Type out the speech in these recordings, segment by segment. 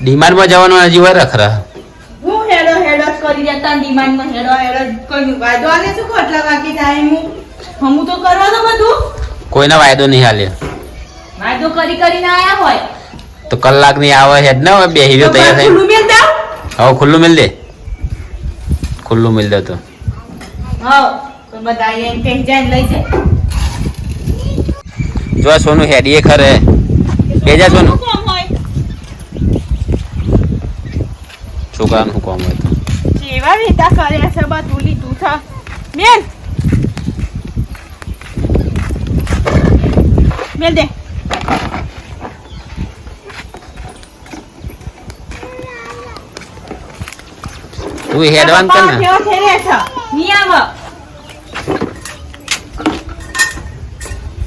ડિમાન્ડમાં જવાનું હજી વાર રખરા. હું હેડો હેડો જ કરી દેતા ડિમાન્ડમાં હેડો હેડો કર્યું. વાંધો આલે શું ખોટલા બાકી ટાઈમ હું? હું તો કરવા દો બધું? કોઈનો વાયદો નહીં હાલે વાયદો કરી કરીને આયા હોય? તો કલાકની આવે હેડ ને હોય બેહી ગયો તૈયાર થઈ. ખુલ્લું મેલ દઉં હા ખુલ્લું મિલ દે. ખુલ્લું મિલ દે તો. હા તો બધા એમ કહી જાય લઈ જાય. જો સોનું હેડીએ ખરે. બેજા સોનું શું કામ હોય છોકરાનું કામ હોય જેવા વેતા કર્યા છે બધું લીધું છે મેલ મેલ દે તું હેડવાન કર ને કેવો થઈ રહ્યા છે નિયમ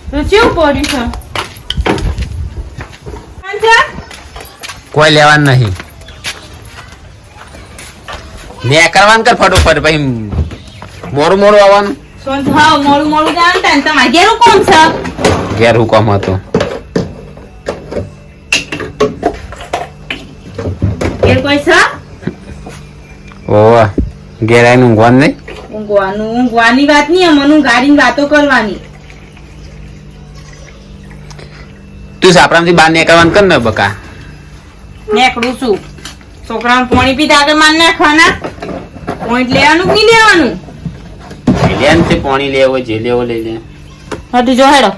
તો કેવું પડ્યું છે કોઈ લેવાનું નહીં ને કરવાનું કર ફટોફટ ભાઈ મોરું મોરું આવવાનું. મોરું મોડું જાણતા ને તમારે ઘેરું કોણ છે? ઘેર હું કામ હતું. ઘેર કોઈ છે? ઓવા ઘેર આવીને ઊંઘવાનું નહીં? ઊંઘવાનું ઊંઘવાની વાત નહીં મને ગાડીની વાતો કરવાની. તું સાપરામાંથી બહાર નીકળવાનું કર ને બકા. નેકડું છું. છોકરાને પાણી પીતા આગળ માન નાખવાના? પોઈન્ટ લેવાનું કે નહીં લેવાનું? લે ને તે પાણી લેવો જે લેવો લઈ લે. હટી જો હેડો.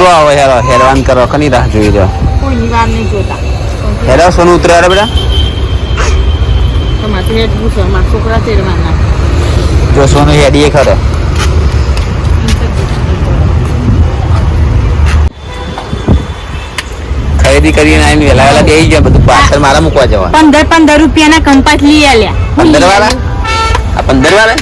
ઉતરો આવે હેરો હેરવાન કરો કની રાહ જોઈ રહ્યો? કોઈની વાર નહીં જોતા. હેરો સોનું ઉતરે હેરો બેટા. તમારે હેડ છે મારા છોકરા તેડવાના જો સોનું હેડીએ ખરો. ખરીદી કરીને આવીને વેલા વેલા બેસી ગયા બધું પાછળ મારા મૂકવા જવા પંદર પંદર રૂપિયાના કંપાસ લઈ આલ્યા. પંદર વાળા આ પંદર વાળા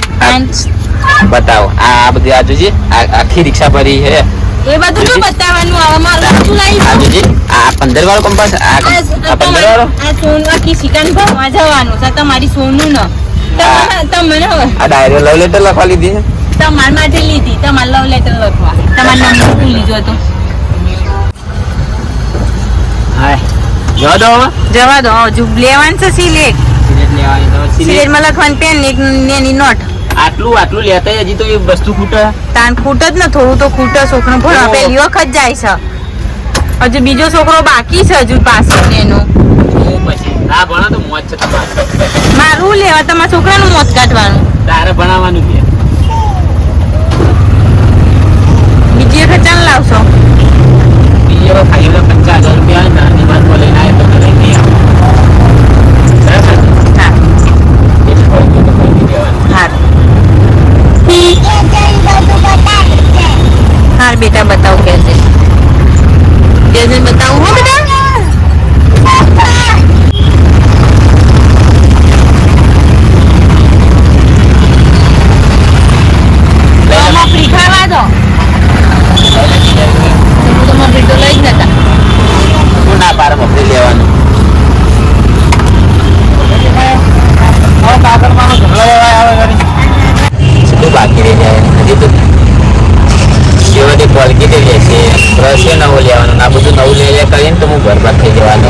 બતાવો. આ આ બધી આ જોજે આખી રિક્ષા ભરી છે. એ બધું શું બતાવવાનું આવે મારું શું લાવી આ જોજે આ પંદર વાળો કંપાસ આ આ પંદર વાળો આ સોનું આખી શિકાન ભરવા જવાનું છે તમારી સોનું ન. તમને હવે આ ડાયરી લવ લેટર લખવા લીધી છે? તમારા માટે લીધી તમારે લવ લેટર લખવા. તમારા નંબર ભૂલી લીધો તો. હાય. જવા દો જવા દો હજુ લેવાનું છે સિલેટ. સિલેટ લેવાની તો સિલેટ. સિલેક્ટમાં લખવાની પેન એક નેની નોટ. આટલું આટલું લેતા હજી તો એ વસ્તુ ખૂટે. તાન ખૂટ જ ને થોડું તો ખૂટે છોકરો. ભણો પેલી વખત જાય છે. હજુ બીજો છોકરો બાકી છે હજુ પાછળ એનો. હું પછી ના ભણો તો મોજ છે તમારે. મારું લેવા તમારા છોકરાનું મોત કાઢવાનું. તારે ભણાવવાનું કે બીજી વખત ચાલ લાવશો. બીજી ખાલી તો પચાસ હજાર રૂપિયા નાની વાત લઈને આવે તો લઈને નહીં આવો બરાબર હા એટલે કોઈ તો કોઈ નહીં દેવાનું હાર હાર બેટા બતાવું કે છે કે છે બતાવું હો બેટા તો મફરી ખાવા દો હું તો મફરી તો લઈ જ નતા શું ના પારે મફળી લેવાનું શું બાકી રહી જાય હજી તો જેવાથી પલકી દઈ જશે બ્રશે નવું લેવાનું આ બધું નવું લઈ લે કરીને તો હું બરબાદ થઈ જવાનો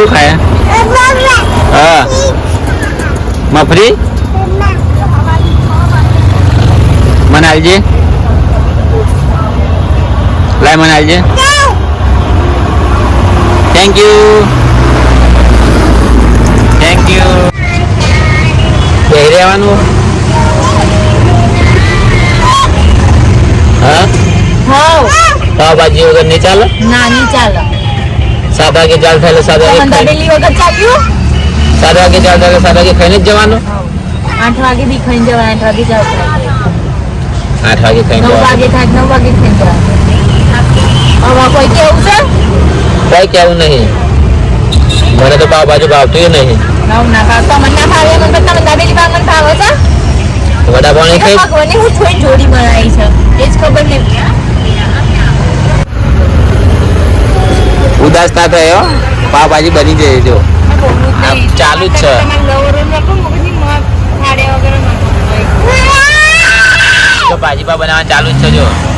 તું ખાય? હા. મફરી? મને આવજે લાય મને આવજે થેન્ક યુ થેન્ક યુ રહેવાનું હા? હોવ. પાવભાજી વગર નહીં ચાલે? નાની ચાલો. સાત વાગે જાળ થાય સાત વાગે દાબેલી વગર ચાલ્યું સાત વાગે ચાલ થાય સાત વાગે ખાઈને જ જવાનું. આઠ વાગે બી ખાઈને જવાનું આઠ વાગે જાવ આઠ વાગે ખાઈને નવ વાગે થાય નવ વાગે ખાઈને જવાનું. હવે કોઈ કેવું છે? કોઈ કેવું નહીં. મને તો પાવભાજી ભાવતું નહીં. નવ ના ભાવ. તો મને ના ભાવે મને તમે દાબેલી ભાવ મને ભાવે છે? વડાપાવ નહીં ખાઈ? ભગવાનની હું જોડી બનાવી છે એ જ ખબર નહીં ઉદાસ ના થયો. પાવભાજી બની જાય જો. ચાલુ જ છે. તો ભાજીપા બનાવવાનું ચાલુ જ છે જો.